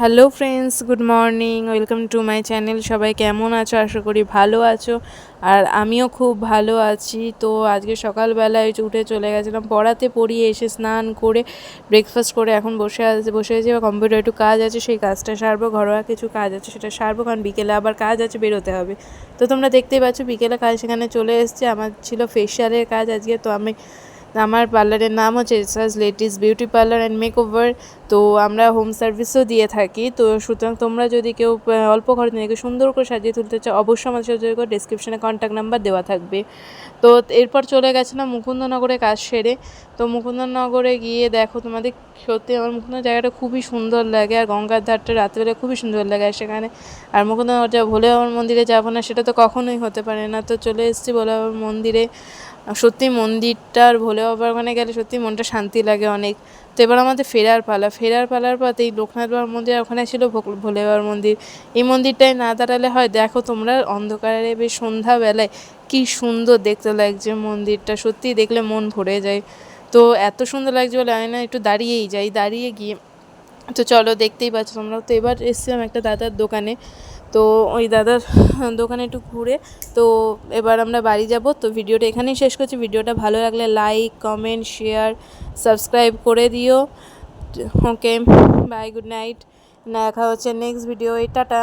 Hello friends, good morning, welcome to my channel. সবাই কেমন আছো? আশা করি ভালো আছো। আর আমিও খুব ভালো আছি। তো আজকে সকালবেলায় উঠে চলে গেছিলাম পড়াতে, পড়িয়ে এসে স্নান করে ব্রেকফাস্ট করে এখন বসে আছে বসে আছি। এবার কম্পিউটার একটু কাজ আছে, সেই কাজটা সারবো। ঘরোয়া কিছু কাজ আছে, সেটা সারবো, কারণ বিকেলে আবার কাজ আছে, বেরোতে হবে। তো তোমরা দেখতেই পাচ্ছ, বিকেলে কাজ সেখানে চলে এসছে। আমার ছিল ফেশিয়ালের কাজ আজকে, তো আমি আমার পার্লারের নাম হচ্ছে Asus ladies beauty parlour and makeover. তো আমরা হোম সার্ভিসও দিয়ে থাকি। তো সুতরাং তোমরা যদি কেউ অল্প খরচে নিজেকে সুন্দর করে সাজিয়ে তুলতে চাও, অবশ্যই আমাদের সাথে করো ডিসক্রিপশানে কন্ট্যাক্ট নাম্বার দেওয়া থাকবে। তো এরপর চলে গেছিলাম মুকুন্দনগরে কাজ সেরে। তো মুকুন্দনগরে গিয়ে দেখো তোমাদের সত্যি আমার মুকুন্দ জায়গাটা খুবই সুন্দর লাগে আর গঙ্গার ধারটা রাত্রেবেলা খুবই সুন্দর লাগে সেখানে আর মুকুন্দনগর যা ভোলে বাবার মন্দিরে যাব না সেটা তো কখনোই হতে পারে না। তো চলে এসেছি ভোলে বাবার মন্দিরে। সত্যি মন্দিরটার ভোলে বাবার ওখানে গেলে সত্যি মনটা শান্তি লাগে অনেক। তো এবার আমাদের ফেরার পালা। ফেরার পালার পথে এই লোকনাথ বাবার মন্দির ওখানে ছিল ভোলে বাবার মন্দির। এই মন্দিরটায় না দাঁড়ালে হয়, দেখো তোমরা অন্ধকারে বেশ সন্ধ্যাবেলায় কি সুন্দর দেখতে লাগছে মন্দিরটা। সত্যিই দেখলে মন ভরে যায়। তো এত সুন্দর লাগছে বলে আমি না একটু দাঁড়িয়েই যাই। দাঁড়িয়ে গিয়ে তো চলো দেখতেই পাচ্ছ তোমরা তো এবার এসেছিলাম একটা দাদার দোকানে। তো ওই দাদার দোকানে একটু ঘুরে, তো এবার আমরা বাড়ি যাব। তো ভিডিওটা এখানেই শেষ করছি। ভিডিওটা ভালো লাগলে লাইক কমেন্ট শেয়ার সাবস্ক্রাইব করে দিও। ওকে বাই গুড নাইট দেখা হচ্ছে নেক্সট ভিডিও টাটা।